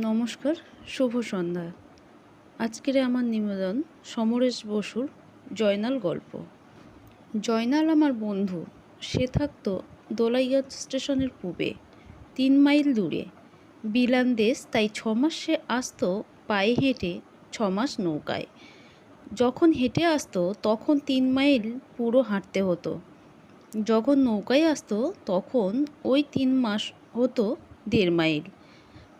নমস্কার, শুভ সন্ধ্যা। আজকের আমার নিবেদন সমরেশ বসুর জয়নাল গল্প। জয়নাল আমার বন্ধু, সে থাকতো দোলাইগাছ স্টেশনের পূবে, তিন মাইল দূরে। বিলান দেশ তাই ছমাস সে আসতো পায়ে হেঁটে ছমাস নৌকায়। যখন হেঁটে আসতো, তখন তিন মাইল পুরো হাঁটতে হতো। যখন নৌকায় আসতো, তখন ওই তিন মাস হতো দেড় মাইল।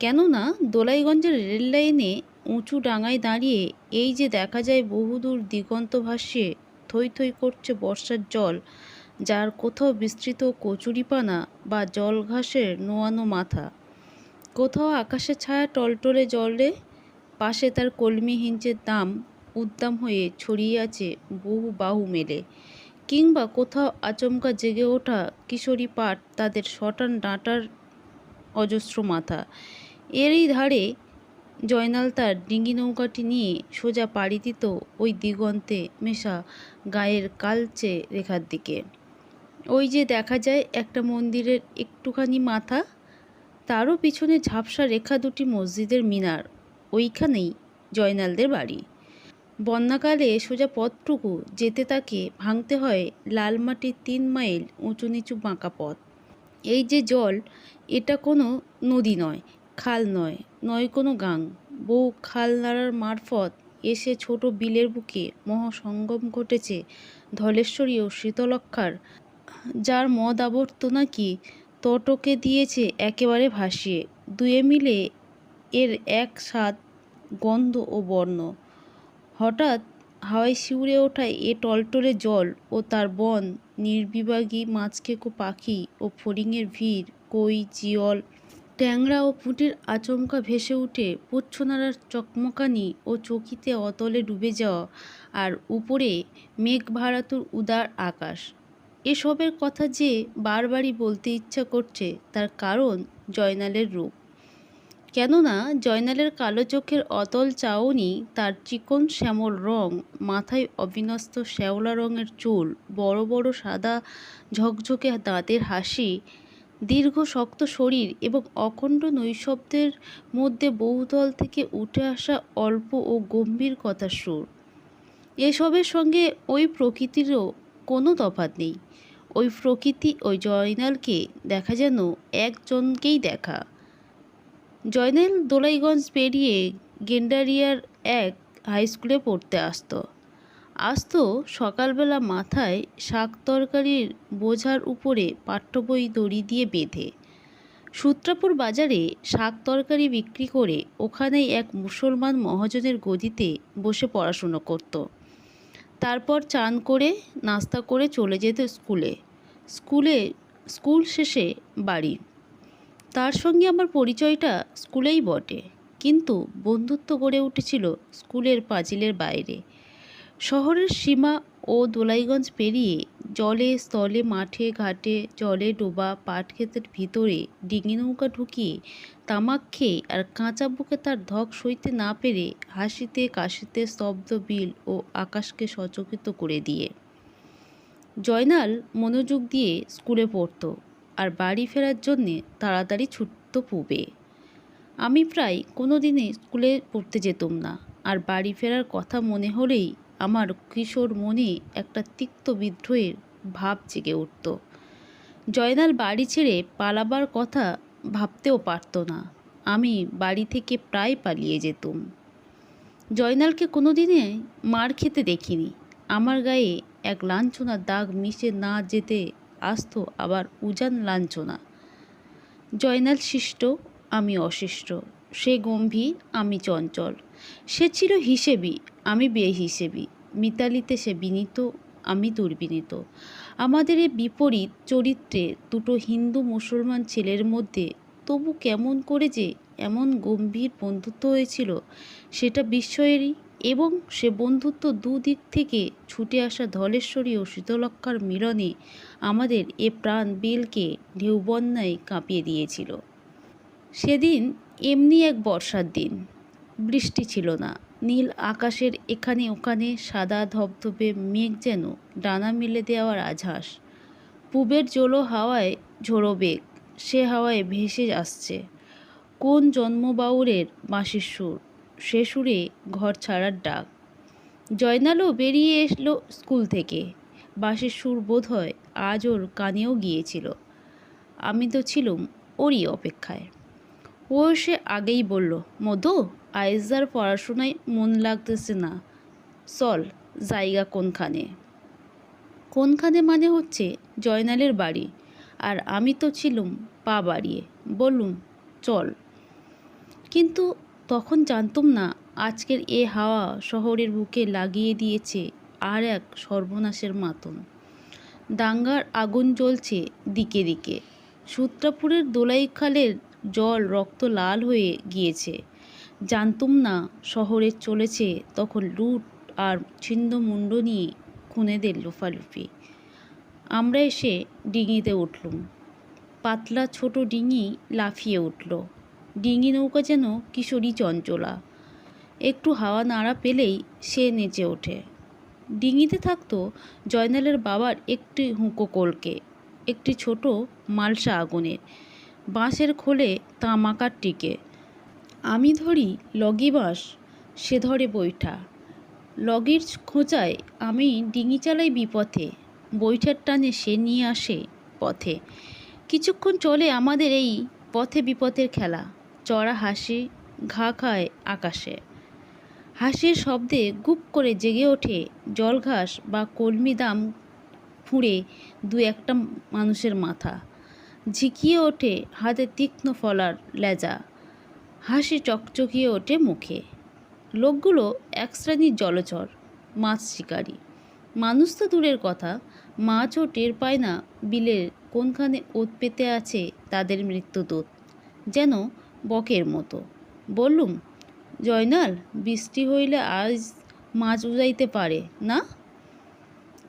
কেননা দোলাইগঞ্জের রেল লাইনে উঁচু ডাঙায় দাঁড়িয়ে এই যে দেখা যায় বহুদূর দিগন্ত ভাসিয়ে থই থই করছে বর্ষার জল, যার কোথাও বিস্তৃত কচুরিপানা বা জল ঘাসের নোয়ানো মাথা। কোথাও আকাশে ছায়া টলটলে জলে পাশে তার কলমি হিঞ্চের দাম উদ্দাম হয়ে ছড়িয়ে আছে বহু বাহু মেলে। কিংবা কোথাও আচমকা জেগে ওঠা কিশোরী পাট তাদের শটান ডাঁটার অজস্র মাথা। এরই ধারে জয়নাল তার ডিঙ্গি নৌকাটি নিয়ে সোজা পাড়ি দিত ওই দিগন্তে মেশা গায়ের কালচে রেখার দিকে। ওই যে দেখা যায় একটা মন্দিরের একটুখানি মাথা, তারও পিছনে ঝাপসা রেখা দুটি মসজিদের মিনার, ওইখানেই জয়নালদের বাড়ি। বন্যাকালে সোজা পথটুকু যেতে তাকে ভাঙতে হয় লাল মাটির তিন মাইল উঁচু নিচু বাঁকা পথ। এই যে জল, এটা কোনো নদী নয় খাল নয় নয় কোনো গাং। বউ খাল নাড়ার মারফত এসে ছোট বিলের বুকে মহাসঙ্গম ঘটেছে ধলেশ্বরী ও শীতলক্ষার। যার মদ আবর্ত নাকি তটকে দিয়েছে একেবারে ভাসিয়ে। দুয়ে মিলে এর এক স্বাদ, গন্ধ ও বর্ণ। হঠাৎ হাওয়ায় শিউরে ওঠা এ টলটলে জল ও তার বন নির্বিবাগী মাছখেকো পাখি ও ফড়িংয়ের ভিড়, কই জিয়ল ট্যাংরা ও পুঁটির আচমকা ভেসে উঠে পুচ্ছনারার চকমকানি ও চকিতে অতলে ডুবে যাওয়া আর উপরে মেঘ ভাড়াতুর উদার আকাশ। এসবের কথা যে বারবারই বলতে ইচ্ছা করছে তার কারণ জয়নালের রূপ। কেননা জয়নালের কালো চোখের অতল চাউনি, তার চিকন শ্যামল রং, মাথায় অবিনস্ত শ্যাওলা রঙের চুল, বড় বড় সাদা ঝকঝকে দাঁতের হাসি দীর্ঘ শক্ত শরীর এবং অখণ্ড নৈশব্দের মধ্যে বহুতল থেকে উঠে আসা অল্প ও গম্ভীর কথার সুর। এসবের সঙ্গে ওই প্রকৃতিরও কোনো তফাৎ নেই। ওই প্রকৃতি ওই জয়নালকে দেখা যেন একজনকেই দেখা। জয়নাল দোলাইগঞ্জ পেরিয়ে গেন্ডারিয়ার এক হাই স্কুলে পড়তে আসতো। আসতো সকালবেলা মাথায় শাক তরকারির বোঝার উপরে পাঠ্যবই দড়ি দিয়ে বেঁধে। সূত্রাপুর বাজারে শাক তরকারি বিক্রি করে ওখানেই এক মুসলমান মহাজনের গদিতে বসে পড়াশুনো করত। তারপর চান করে, নাস্তা করে চলে যেত স্কুলে। স্কুলে, স্কুল শেষে বাড়ি। তার সঙ্গে আমার পরিচয়টা স্কুলেই বটে। কিন্তু বন্ধুত্ব গড়ে উঠেছিল স্কুলের পাঁচিলের বাইরে। শহরের সীমা ও দোলাইগঞ্জ পেরিয়ে জলে, স্থলে, মাঠে, ঘাটে, জলে ডোবা, পাট ক্ষেতের ভিতরে ডিঙি নৌকা ঢুকিয়ে তামাক খেয়ে আর কাঁচা বুকে তার ধক সইতে না পেরে হাসিতে কাশিতে স্তব্ধ বিল ও আকাশকে সচকিত করে দিয়ে। জয়নাল মনোযোগ দিয়ে স্কুলে পড়তো আর বাড়ি ফেরার জন্যে তাড়াতাড়ি ছুটত পুবে। আমি প্রায় কোনো দিনে স্কুলে পড়তে যেতুম না আর বাড়ি ফেরার কথা মনে হলেই আমার কিশোর মনে একটা তিক্ত বিদ্রোহের ভাব জেগে উঠত। জয়নাল বাড়ি ছেড়ে পালাবার কথা ভাবতেও পারত না। আমি বাড়ি থেকে প্রায় পালিয়ে যেতুম। জয়নালকে কোনো দিনে মার খেতে দেখিনি। আমার গায়ে এক লাঞ্ছনার দাগ মিশে না যেতে আসতো আবার উজান লাঞ্ছনা। জয়নাল শিষ্ট, আমি অশিষ্ট। সে গম্ভীর, আমি চঞ্চল। সে ছিল হিসেবি, আমি বেহিসেবি। মিতালিতে সে বিনীত, আমি দুর্বিনীত। আমাদের এ বিপরীত চরিত্রে দুটো হিন্দু মুসলমান ছেলের মধ্যে তবু কেমন করে যে এমন গম্ভীর বন্ধুত্ব হয়েছিল, সেটা বিস্ময়েরই এবং সে বন্ধুত্ব দুদিক থেকে ছুটে আসা ধলেশ্বরী ও শীতলক্ষার মিলনে আমাদের এ প্রাণ বিলকে ঢেউবন্যায় কাঁপিয়ে দিয়েছিল। সেদিন এমনি এক বর্ষার দিন। বৃষ্টি ছিল না। নীল আকাশের এখানে ওখানে সাদা ধবধবে মেঘ যেন ডানা মেলে দেওয়ার আঝাস। পুবের জলো হাওয়ায় ঝোড়ো বেগ, সে হাওয়ায় ভেসে আসছে। কোন জন্মবাউরের বাঁশির সুর, সে সুরে ঘর ছাড়ার ডাক। জয়নালও বেরিয়ে এসলো স্কুল থেকে। বাঁশির সুর বোধ হয় আজ ওর কানেও গিয়েছিল। আমি তো ছিলুম ওরই অপেক্ষায়। ও সে আগেই বলল, মধু, আইজার পড়াশোনায় মন লাগতেছে না। চল, জায়গা কোনখানে? কোনখানে মানে হচ্ছে জয়নালের বাড়ি। আর আমি তো ছিলুম পা বাড়িয়ে। বললুম, চল। কিন্তু তখন জানতুম না, আজকের এ হাওয়া শহরের বুকে লাগিয়ে দিয়েছে আর এক সর্বনাশের মাতন দাঙ্গার আগুন জ্বলছে দিকে দিকে। সূত্রাপুরের দোলাই খালের জল রক্ত লাল হয়ে গিয়েছে। জানতুম না, শহরে চলেছে তখন লুট আর ছিন্নমুণ্ড নিয়ে খুনেদের লোফালুফি। আমরা এসে ডিঙিতে উঠলুম। পাতলা ছোট ডিঙি লাফিয়ে উঠল। ডিঙি নৌকা যেন কিশোরী চঞ্চলা। একটু হাওয়া নাড়া পেলেই সে নেচে ওঠে। ডিঙিতে থাকতো জয়নালের বাবার একটি হুঁকো কলকে, একটি ছোট মালসা আগুনের। বাঁশের খোলে তামাকার টিকে। আমি ধরি লগি বাঁশ, সে ধরে বৈঠা। লগির খোঁচায় আমি ডিঙি চালাই বিপথে, বৈঠার টানে সে নিয়ে আসে পথে। কিছুক্ষণ চলে আমাদের এই পথে বিপথের খেলা, চড়া হাসি ঘা খায় আকাশে। হাসির শব্দে গুপ করে জেগে ওঠে জলঘাস বা কলমি দাম ফুঁড়ে দু একটা মানুষের মাথা। ঝিকিয়ে ওঠে হাতে তীক্ষ্ণ ফলার লেজা, হাসি চকচকিয়ে ওঠে মুখে। লোকগুলো এক শ্রেণির জলচর, মাছ শিকারী। মানুষ তো দূরের কথা, মাছও টের পায় না বিলের কোনখানে ওত পেতে আছে তাদের মৃত্যুদূত যেন বকের মতো। বললুম, জয়নাল, বৃষ্টি হইলে আজ মাছ উজাইতে পারে, না?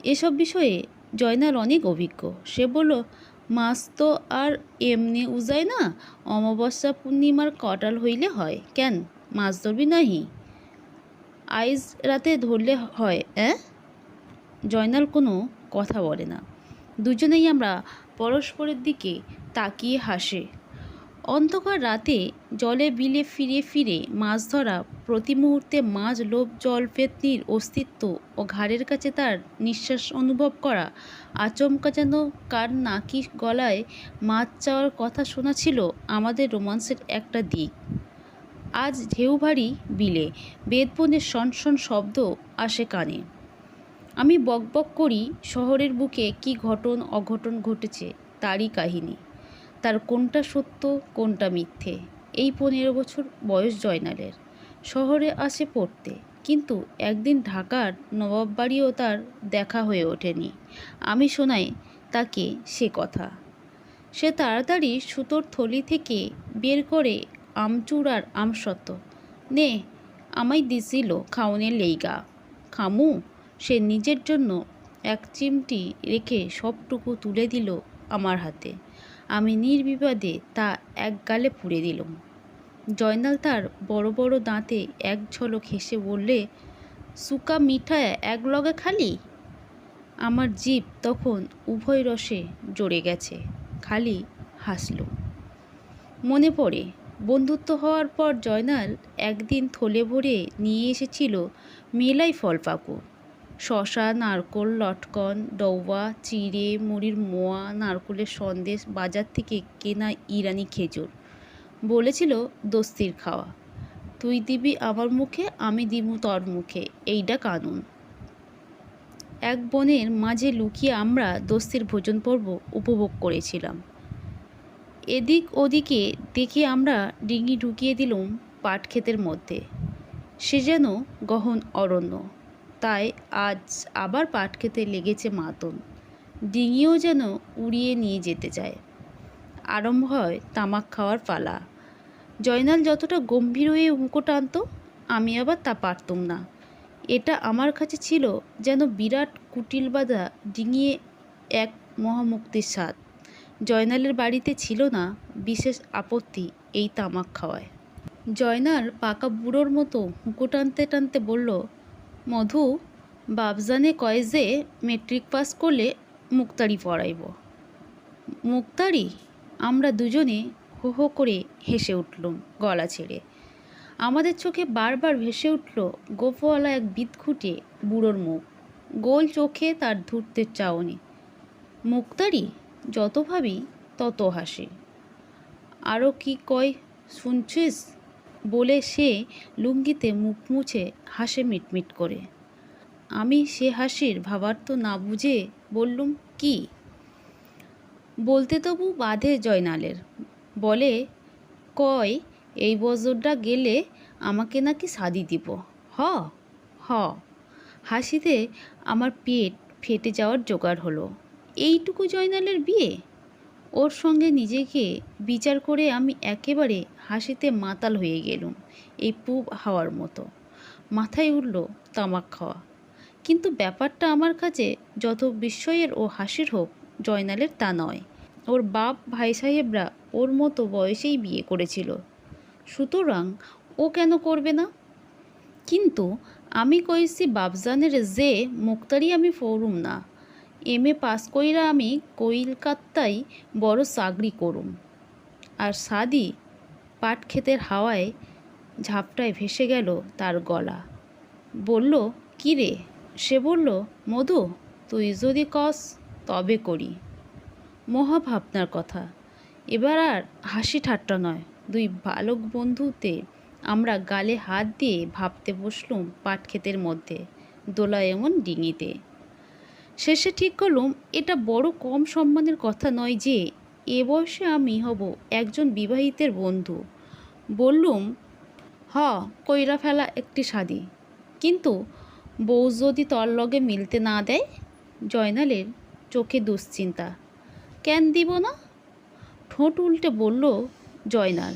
এসব বিষয়ে জয়নাল অনেক অভিজ্ঞ। সে বলল মাছ তো আর এমনি উজায় না, অমাবস্যা পূর্ণিমার কটাল হইলে হয়। কেন? মাছ ধরবি নাহি? আইজ রাতে ধরলে হয়, অ্যাঁ? জয়নাল কোনো কথা বলে না। দুজনেই আমরা পরস্পরের দিকে তাকিয়ে হাসে। অন্ধকার রাতে জলে বিলে ফিরে ফিরে মাছ ধরা, প্রতি মুহূর্তে মাছ, লোভ, জল পেতনির অস্তিত্ব ও ঘাড়ের কাছে তার নিঃশ্বাস অনুভব করা, আচমকা যেন কার নাকি গলায় মাছ চাওয়ার কথা শোনা ছিল আমাদের রোমান্সের একটা দিক। আজ ঢেউ ভারী বিলে বেদবনের শনশন শব্দ আসে কানে। আমি বকবক করি, শহরের বুকে কি ঘটন অঘটন ঘটেছে, তারই কাহিনী। তার কোনটা সত্য, কোনটা মিথ্যে? এই পনেরো বছর বয়স জয়নালের। শহরে আসে পড়তে। কিন্তু একদিন ঢাকার নবাব বাড়িও তার দেখা হয়ে ওঠেনি। আমি শোনাই তাকে সে কথা। সে তাড়াতাড়ি সুতোর থলি থেকে বের করে আমচুর আর আমসত্ত্ব। নে, আমায় দিছিল খাওনের লেইগা। খামু, সে নিজের জন্য এক চিমটি রেখে সবটুকু তুলে দিল আমার হাতে। আমি নির্বিবাদে তা এক গালে পুড়ে দিলাম। জয়নাল তার বড় বড় দাঁতে এক ঝলক হেসে বললে, সুকা মিঠা এক লগে খালি? আমার জিভ তখন উভয় রসে জড়ে গেছে, খালি হাসল। মনে পড়ে, বন্ধুত্ব হওয়ার পর জয়নাল একদিন থলে ভরে নিয়ে এসেছিল মেলাই ফল পাকো শশা, নারকোল, লটকন ডৌবা চিড়ে, মুড়ির মোয়া, নারকোলের সন্দেশ, বাজার থেকে কেনা ইরানি খেজুর। বলেছিল, দস্তির খাওয়া। তুই দিবি আমার মুখে, আমি দিবু তোর মুখে। এইটা কানুন। এক বনের মাঝে লুকিয়ে আমরা দস্তির ভোজন পর্ব উপভোগ করেছিলাম। এদিক ওদিকে দেখে আমরা ডিঙি ঢুকিয়ে দিলুম পাট ক্ষেতের মধ্যে। সে যেন গহন অরণ্য। তাই আজ আবার পাট খেতে লেগেছে মাতন ডিঙিও যেন উড়িয়ে নিয়ে যেতে চায়। আরম্ভ হয় তামাক খাওয়ার পালা। জয়নাল যতটা গম্ভীর হয়ে হুঁকো টানত আমি আবার তা পারতুম না। এটা আমার কাছে ছিল যেন বিরাট কুটিল বাঁধা ডিঙিয়ে এক মহামুক্তির স্বাদ। জয়নালের বাড়িতে ছিল না বিশেষ আপত্তি এই তামাক খাওয়ায়। জয়নাল পাকা বুড়োর মতো হুঁকো টানতে টানতে বলল মধু বাবজানে কয় যে মেট্রিক পাস করলে মুক্তারি পড়াইব। মুক্তারি? আমরা দুজনে হো হো করে হেসে উঠলুম গলা ছেড়ে। আমাদের চোখে বারবার ভেসে উঠল গোপওয়ালা এক বিদঘুটে বুড়োর মুখ। গোল চোখে তার ধূর্তের চাওনি। মুক্তারি যত ভাবি তত হাসি। আরও কি কয় শুনছিস? বলে সে লুঙ্গিতে মুখ মুছে হাসে মিটমিট করে। আমি সে হাসির ভাবার্থ না বুঝে বললুম, কি? বলতে তবু বাধে জয়নালের। বলে, কয়, এই বছরটা গেলে আমাকে নাকি শাদি দিব। হ হ। হাসিতে আমার পেট ফেটে যাওয়ার জোগাড় হলো। এইটুকু জয়নালের বিয়ে? ওর সঙ্গে নিজেকে বিচার করে আমি একেবারে হাসিতে মাতাল হয়ে গেলুম, এই পুব হাওয়ার মতো। মাথায় উঠল তামাক খাওয়া। কিন্তু ব্যাপারটা আমার কাছে যত বিস্ময়ের ও হাসির হোক, জয়নালের তা নয়। ওর বাপ ভাই সাহেবরা ওর মতো বয়সেই বিয়ে করেছিল। সুতরাং ও কেন করবে না? কিন্তু আমি কইছি বাপজানের যে মুক্তারি আমি ফরুম না। এম এ পাস কইরা আমি কলকাতায় বড় চাকরি করুম। আর সাদি পাট ক্ষেতের হাওয়ায় ঝাপটায় ভেসে গেল তার গলা। বলল, কি রে? সে বলল, মধু, তুই যদি কস তবে করি। মহা ভাবনার কথা। এবার আর হাসি ঠাট্টা নয়। দুই বালক বন্ধুতে আমরা গালে হাত দিয়ে ভাবতে বসলুম পাট ক্ষেতের মধ্যে, দোলা এমন ডিঙিতে। শেষে ঠিক করলুম, এটা বড় কম সম্মানের কথা নয় যে, এ বয়সে আমি হব একজন বিবাহিতের বন্ধু। বললুম, হ, কইরা ফেলা একটি শাদি কিন্তু বউ যদি তর লগে মিলতে না দেয়, জয়নালের চোখে দুশ্চিন্তা। কেন দিব না? ঠোঁট উল্টে বলল, জয়নাল,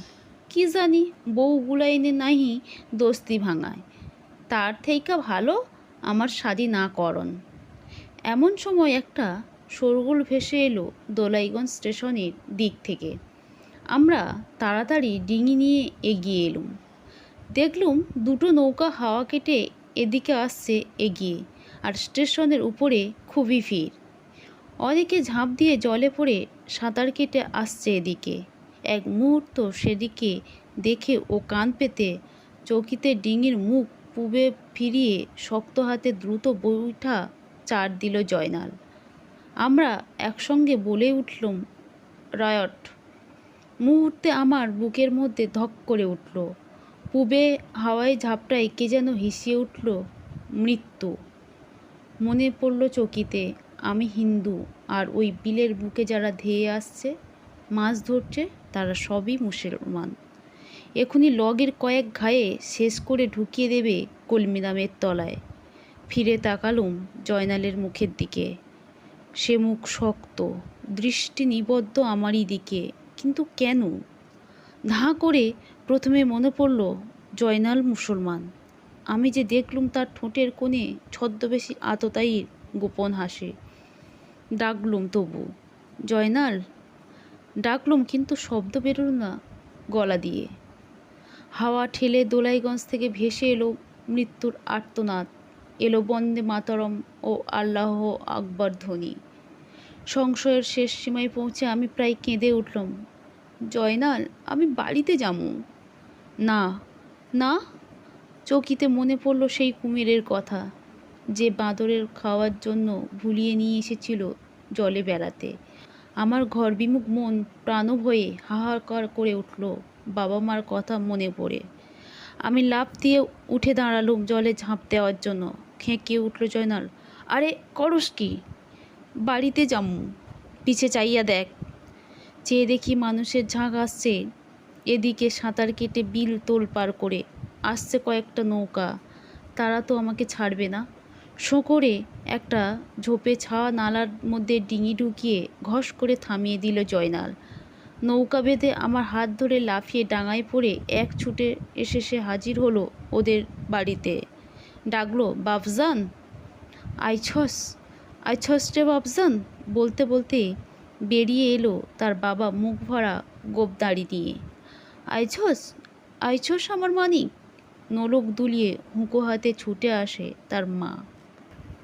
কি জানি বউ গুলাইনে নাহি দোস্তি ভাঙায়। তার থেইকা ভালো আমার শাদি না করন এমন সময় একটা শোরগোল ভেসে এলো দোলাইগঞ্জ স্টেশনের দিক থেকে। আমরা তাড়াতাড়ি ডিঙি নিয়ে এগিয়ে এলুম। দেখলুম দুটো নৌকা হাওয়া কেটে এদিকে আসছে এগিয়ে আর স্টেশনের উপরে খুবই ভিড়। অনেকে ঝাঁপ দিয়ে জলে পড়ে সাঁতার কেটে আসছে এদিকে। এক মুহূর্ত সেদিকে দেখে ও কান পেতে চৌকিতে ডিঙির মুখ পুবে ফিরিয়ে শক্ত হাতে দ্রুত বৈঠা চার দিল জয়নাল। আমরা একসঙ্গে বলে উঠলুম, রয়ট, মুহূর্তে আমার বুকের মধ্যে ধক করে উঠল। পুবে হাওয়ায় ঝাপটায় কে যেন হিসিয়ে উঠল, মৃত্যু। মনে পড়ল চকিতে, আমি হিন্দু, আর ওই বিলের বুকে যারা ধেয়ে আসছে, মাছ ধরছে, তারা সবই মুসলমান। এখনই লগের কয়েক ঘায়ে শেষ করে ঢুকিয়ে দেবে কলমিদামের তলায়। ফিরে তাকালুম জয়নালের মুখের দিকে। সে মুখ শক্ত, দৃষ্টি নিবদ্ধ আমারই দিকে। কিন্তু কেন? ধাঁ করে প্রথমে মনে পড়ল, জয়নাল মুসলমান। আমি যে দেখলুম তার ঠোঁটের কোণে ছদ্মবেশী আততায়ীর গোপন হাসি। ডাকলুম তবু, জয়নাল, ডাকলুম কিন্তু শব্দ বেরোল না গলা দিয়ে। হাওয়া ঠেলে দোলাইগঞ্জ থেকে ভেসে এলো মৃত্যুর আর্তনাদ। এলো, বন্দে মাতরম ও আল্লাহ আকবর ধ্বনি। সংশয়ের শেষ সীমায় পৌঁছে আমি প্রায় কেঁদে উঠলাম, জয়নাল, আমি বাড়িতে যাব না না? চকিতে মনে পড়ল সেই কুমিরের কথা, যে বাঁদরের খাওয়ার জন্য ভুলিয়ে নিয়ে এসেছিল জলে বেড়াতে। আমার ঘর বিমুখ মন প্রাণভয়ে হাহাকার করে উঠল বাবা মার কথা মনে পড়ে। আমি লাফ দিয়ে উঠে দাঁড়ালুম জলে ঝাঁপ দেওয়ার জন্য। খেঁকিয়ে উঠল জয়নাল। আরে, করস কি? বাড়িতে যামু, পিছে চাইয়া দেখ। চেয়ে দেখি মানুষের ঝাঁক আসছে, এদিকে সাঁতার কেটে বিল তোল পার করে আসছে কয়েকটা নৌকা। তারা তো আমাকে ছাড়বে না। শো করে একটা ঝোপে ছাওয়া নালার মধ্যে ডিঙি ঢুকিয়ে ঘস করে থামিয়ে দিল জয়নাল। নৌকা বেঁধে আমার হাত ধরে লাফিয়ে ডাঙায় পড়ে এক ছুটে এসে সে হাজির হলো ওদের বাড়িতে। ডাকলো, বাপজান! আইছস আইছস রে বাপজান! বলতে বলতে বেরিয়ে এলো তার বাবা মুখ ভরা গোপদাড়ি নিয়ে আইছস আইছস আমার মানিক! নোলক দুলিয়ে হুঁকো হাতে ছুটে আসে তার মা।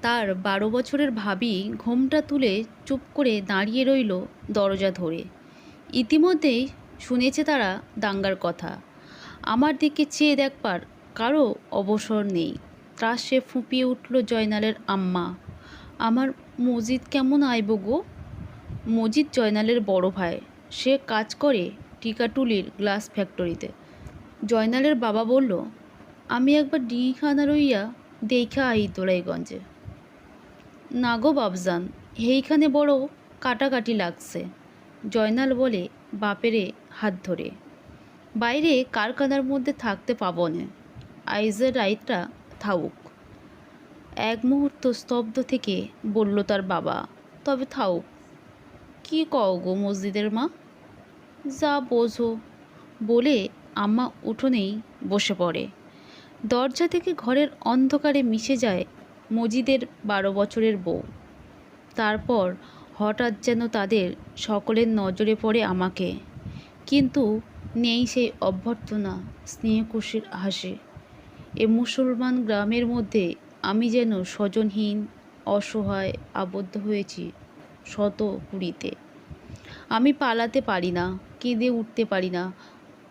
তার বারো বছরের ভাবি ঘোমটা তুলে চুপ করে দাঁড়িয়ে রইল দরজা ধরে। ইতিমধ্যেই শুনেছে তারা দাঙ্গার কথা। আমার দিকে চেয়ে দেখবার কারও অবসর নেই। ত্রাসে ফুঁপিয়ে উঠল জয়নালের আম্মা। আমার মজিদ কেমন আইব গো? মজিদ জয়নালের বড় ভাই। সে কাজ করে টিকাটুলির গ্লাস ফ্যাক্টরিতে। জয়নালের বাবা বলল, আমি একবার ডিখানা রইয়া দেখা আই দোলাইগঞ্জে। না গো বাবজান এইখানে বড় কাটাকাটি লাগছে। জয়নাল বলে, বাপেরে হাত ধরে। বাইরে কারখানার মধ্যে থাকতে পাবো না। আইজের রাইতটা থাউক। এক মুহূর্ত স্তব্ধ থেকে বলল তার বাবা, তবে থাউক। কি কও গো মসজিদের মা? যা বোঝো, বলে আম্মা উঠোনেই বসে পড়ে। দরজা থেকে ঘরের অন্ধকারে মিশে যায় মজিদের বারো বছরের বউ। তারপর হঠাৎ যেন তাদের সকলের নজরে পড়ে আমাকে। কিন্তু নেই সেই অভ্যর্থনা স্নেহকুশির হাসি। এ মুসলমান গ্রামের মধ্যে আমি যেন স্বজনহীন, অসহায়, আবদ্ধ হয়েছি শত কুড়িতে। আমি পালাতে পারি না, কেঁদে উঠতে পারি না।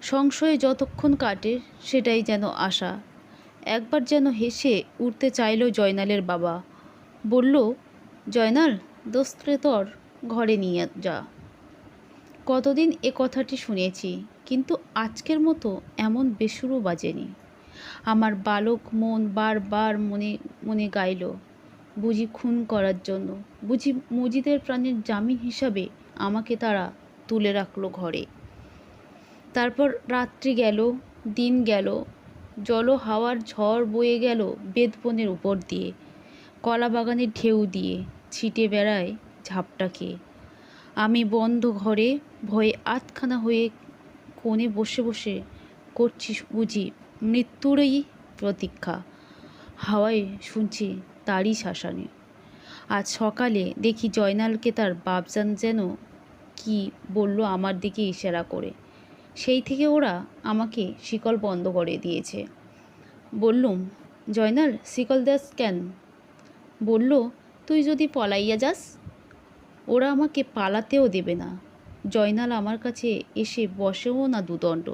সংশয়ে যতক্ষণ কাটে সেটাই যেন আশা। একবার যেন হেসে উঠতে চাইল জয়নালের বাবা। বলল, জয়নাল, দোস্ত্রে তোর ঘরে নিয়ে যা। কতদিন এ কথাটি শুনেছি, কিন্তু আজকের মতো এমন বেসুরও বাজেনি। আমার বালক মন বারবার মনে মনে গাইল, বুঝি খুন করার জন্য। বুঝি মজিদের প্রাণের জামিন হিসাবে আমাকে তারা তুলে রাখল ঘরে। তারপর রাত্রি গেল, দিন গেল, জল হাওয়ার ঝড় বয়ে গেল বেদবনের উপর দিয়ে, কলা বাগানের ঢেউ দিয়ে, ছিটে বেড়ায় ঝাপটাকে। আমি বন্ধ ঘরে, ভয়ে আতখানা হয়ে কোণে বসে বসে করছি বুঝি মৃত্যুরই প্রতীক্ষা। হাওয়ায় শুনছি তারই শাসানি। আজ সকালে দেখি জয়নালকে তার বাপজান যেন কি বলল আমার দিকে ইশারা করে। সেই থেকে ওরা আমাকে শিকল বন্ধ করে দিয়েছে। বললুম, জয়নাল, শিকল দাস কেন? বলল, তুই যদি পলাইয়া যাস, ওরা আমাকে পালাতেও দেবে না। জয়নাল আমার কাছে এসে বসেও না দুদণ্ড।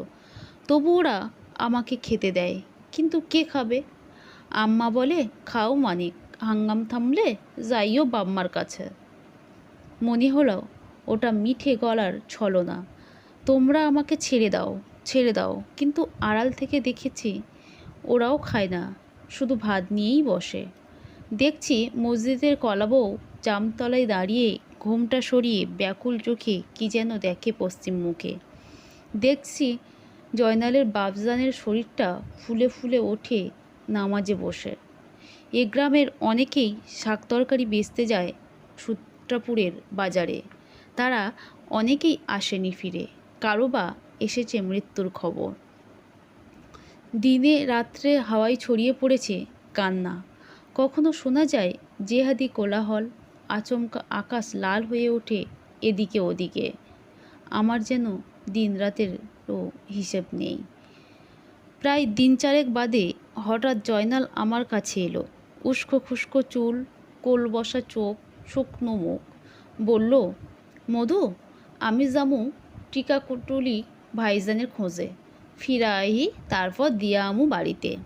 তবু ওরা আমাকে খেতে দেয়। কিন্তু কে খাবে? আম্মা বলে, খাও মানিক, হাঙ্গাম থামলে যাইও বাম্মার কাছে। মনে হলো, ওটা মিঠে গলার ছলনা। তোমরা আমাকে ছেড়ে দাও ছেড়ে দাও। কিন্তু আড়াল থেকে দেখেছি, ওরাও খায় না, শুধু ভাত নিয়েই বসে। দেখছি মসজিদের কলাবউ জামতলায় দাঁড়িয়ে ঘুমটা সরিয়ে ব্যাকুল চোখে কি যেন দেখে পশ্চিম মুখে। দেখছি জয়নালের বাবজানের শরীরটা ফুলে ফুলে ওঠে নামাজে বসে। এ গ্রামের অনেকেই শাক তরকারি বেচতে যায় সূত্রাপুরের বাজারে। তারা অনেকেই আসেনি ফিরে কারও বা এসেছে মৃত্যুর খবর। দিনে রাত্রে হাওয়ায় ছড়িয়ে পড়েছে কান্না। কখনো শোনা যায় জেহাদি কোলাহল, আচমকা আকাশ লাল হয়ে ওঠে এদিকে ওদিকে। আমার যেন দিন রাতেরও হিসেব নেই। প্রায় দিন চারেক বাদে হঠাৎ জয়নাল আমার কাছে এলো। উস্কো খুস্কো চুল, কোল বসা চোখ, শুকনো মুখ। বলল, মধু, আমি যামু টিকা কুটুলি ভাইজানের খোঁজে। ফিরাই তারপর দিয়া আমু বাড়িতে।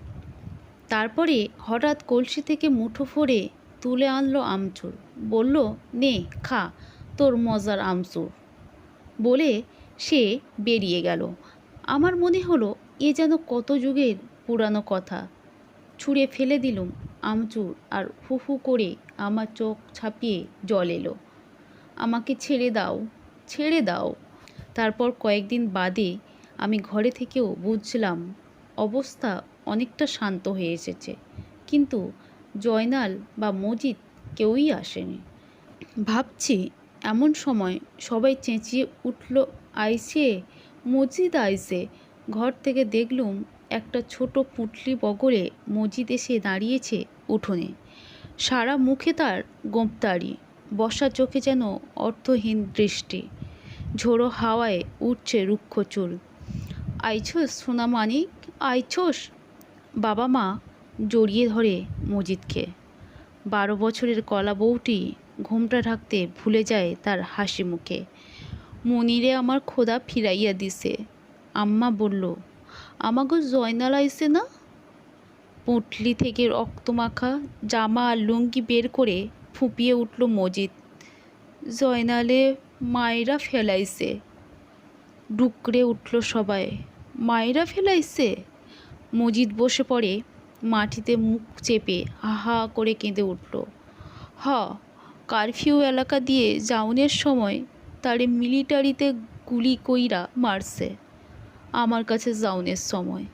তারপরে হঠাৎ কলসি থেকে মুঠো ফোড়ে তুলে আনলো আমচুর। বলল, নে, খা, তোর মজার আমচুর। বলে সে বেরিয়ে গেল। আমার মনে হলো, এ যেন কত যুগের পুরানো কথা। ছুঁড়ে ফেলে দিলুম আমচুর আর হু হু করে আমার চোখ ছাপিয়ে জল এলো। আমাকে ছেড়ে দাও ছেড়ে দাও। তারপর কয়েকদিন বাদে আমি ঘরে থেকেও বুঝলাম, অবস্থা অনেকটা শান্ত হয়ে এসেছে। কিন্তু জয়নাল বা মজিদ কেউই আসেনি। ভাবছি, এমন সময় সবাই চেঁচিয়ে উঠল আইসে, মজিদ আইসে। ঘর থেকে দেখলুম একটা ছোট পুটলি বগলে মজিদ এসে দাঁড়িয়েছে উঠোনে। সারা মুখে তার গোঁপতাড়ি বসা চোখে যেন অর্থহীন দৃষ্টি। ঝোড়ো হাওয়ায় উঠছে রুক্ষ চুল। আইছোস সোনামানিক আইছোস? বাবা মা জড়িয়ে ধরে মজিদকে। বারো বছরের কলা বউটি ঘুমটা ঢাকতে ভুলে যায় তার হাসি মুখে। মনিরে আমার খোদা ফিরাইয়া দিছে। আম্মা বলল, আমাগো জয়নাল আইসে না? পুঁটলি থেকে রক্তমাখা জামা আর লুঙ্গি বের করে ফুপিয়ে উঠল মজিদ। জয়নালে মায়েরা ফেলাইছে। ডুকরে উঠল সবাই, মায়েরা ফেলাইছে? মজিদ বসে পড়ে, মাটিতে মুখ চেপে হাহা করে কেঁদে উঠল। হ, কারফিউ এলাকা দিয়ে যাওনের সময় তারে মিলিটারিতে গুলি কইরা মারছে। আমার কাছে যাওনের সময়।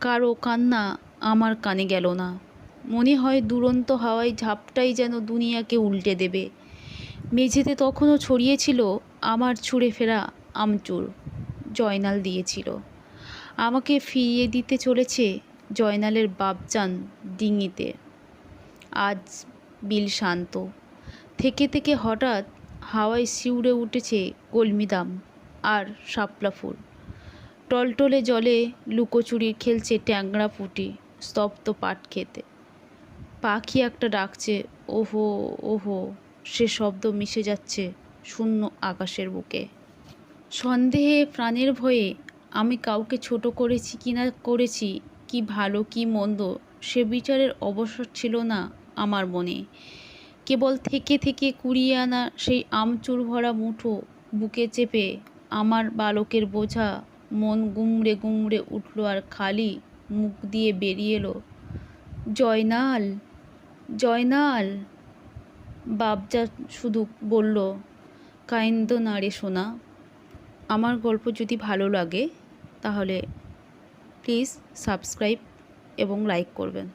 কারও কান্না আমার কানে গেল না। মনে হয় দুরন্ত হাওয়ায় ঝাপটাই যেন দুনিয়াকে উল্টে দেবে। মেঝেতে তখনও ছড়িয়েছিল আমার ছুঁড়ে ফেরা আমচুর। জয়নাল দিয়েছিল। আমাকে ফিরিয়ে দিতে চলেছে জয়নালের বাপজান ডিঙিতে। আজ বিল শান্ত। থেকে থেকে হঠাৎ হাওয়ায় শিউড়ে উঠেছে কলমিদাম আর শাপলা ফুল। টলটলে জলে লুকোচুরি খেলছে ট্যাংরা পুটি স্তব্ধ পাট খেতে। পাখি একটা ডাকছে, ওহো ওহো। সে শব্দ মিশে যাচ্ছে শূন্য আকাশের বুকে। সন্দেহে, প্রাণের ভয়ে, আমি কাউকে ছোট করেছি কি না করেছি, কি ভালো কি মন্দ, সে বিচারের অবসর ছিল না আমার মনে। কেবল থেকে থেকে কুড়িয়ে আনা সেই আমচুর ভরা মুঠো বুকে চেপে আমার বালকের বোঝা মন গুমড়ে গুমড়ে উঠল আর খালি মুখ দিয়ে বেরিয়ে এলো, জয়নাল জয়নাল! বাবজা শুধু বলল, কাইন্দ না রে সোনা, আমার গল্প যদি ভালো লাগে তাহলে প্লিজ সাবস্ক্রাইব এবং লাইক করবেন।